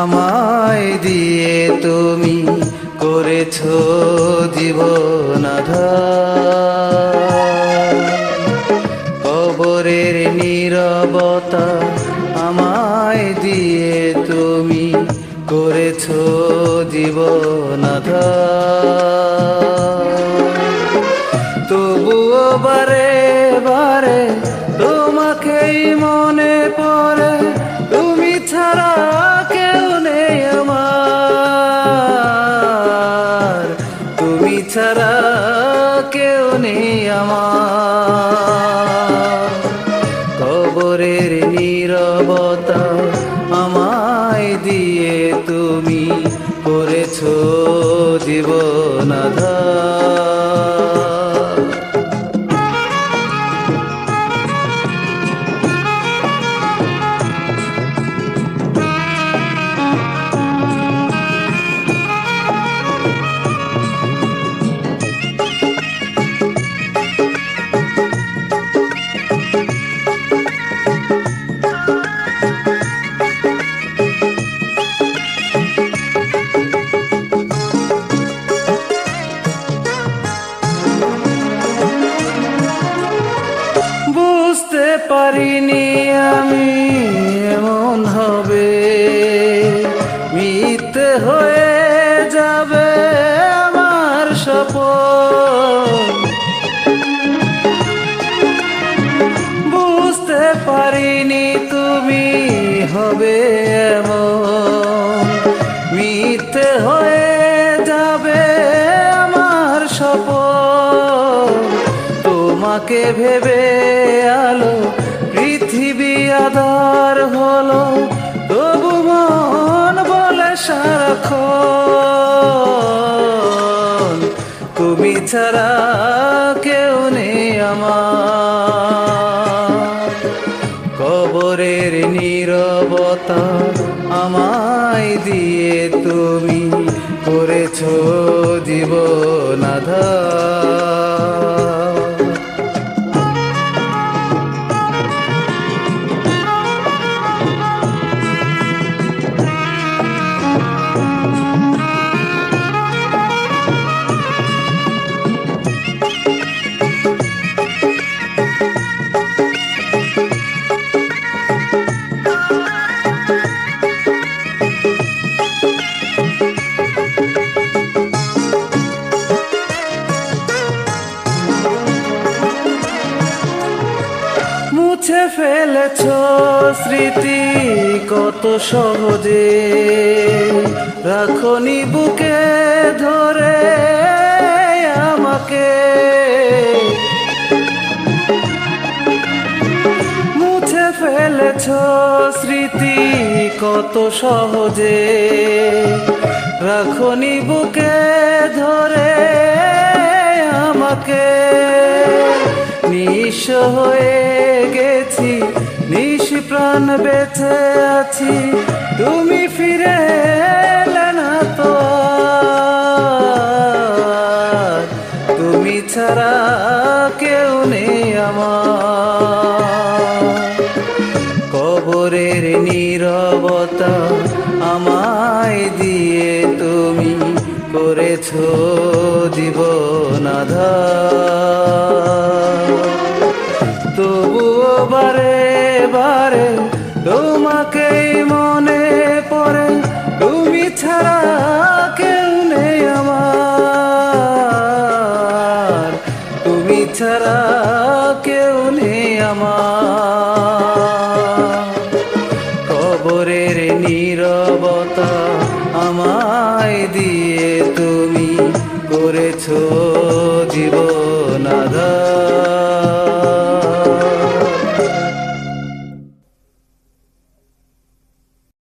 আমায় দিয়ে তুমি করেছ জীবনাধার। কবরের নীরবতা আমায় দিয়ে তুমি করেছ জীবনাধার। ছাড়া কেউ নেই আমার। কবরের নীরবতা আমায় দিয়ে তুমি করেছ জীবনাধার। তোমাকে ভেবে আলো, পৃথিবী আধার হলো। তবু মন বলে সারাখ তুমি ছাড়া কেউ নেই আমার। মুছে ফেলেছ স্মৃতি কত সহজে। রাখনি বুকে ধরে আমাকে। মুছে ফেলেছ স্মৃতি কত সহজে। রাখনি বুকে ধরে আমাকে। নিঃস হয়ে গেছি, নিশ প্রাণ বেঁচে আছি। তুমি ফিরে না তো তুমি ছাড়া কেউ নেই আমার। কবরের নীরবতা আমায় দিয়ে তুমি করেছ জীবনাধার। ছাড়া কেউ নেই আমার। তুমি ছাড়া কেউ নেই আমার। কবরের নীরবতা আমায় দিয়ে তুমি করেছ জীবনাধার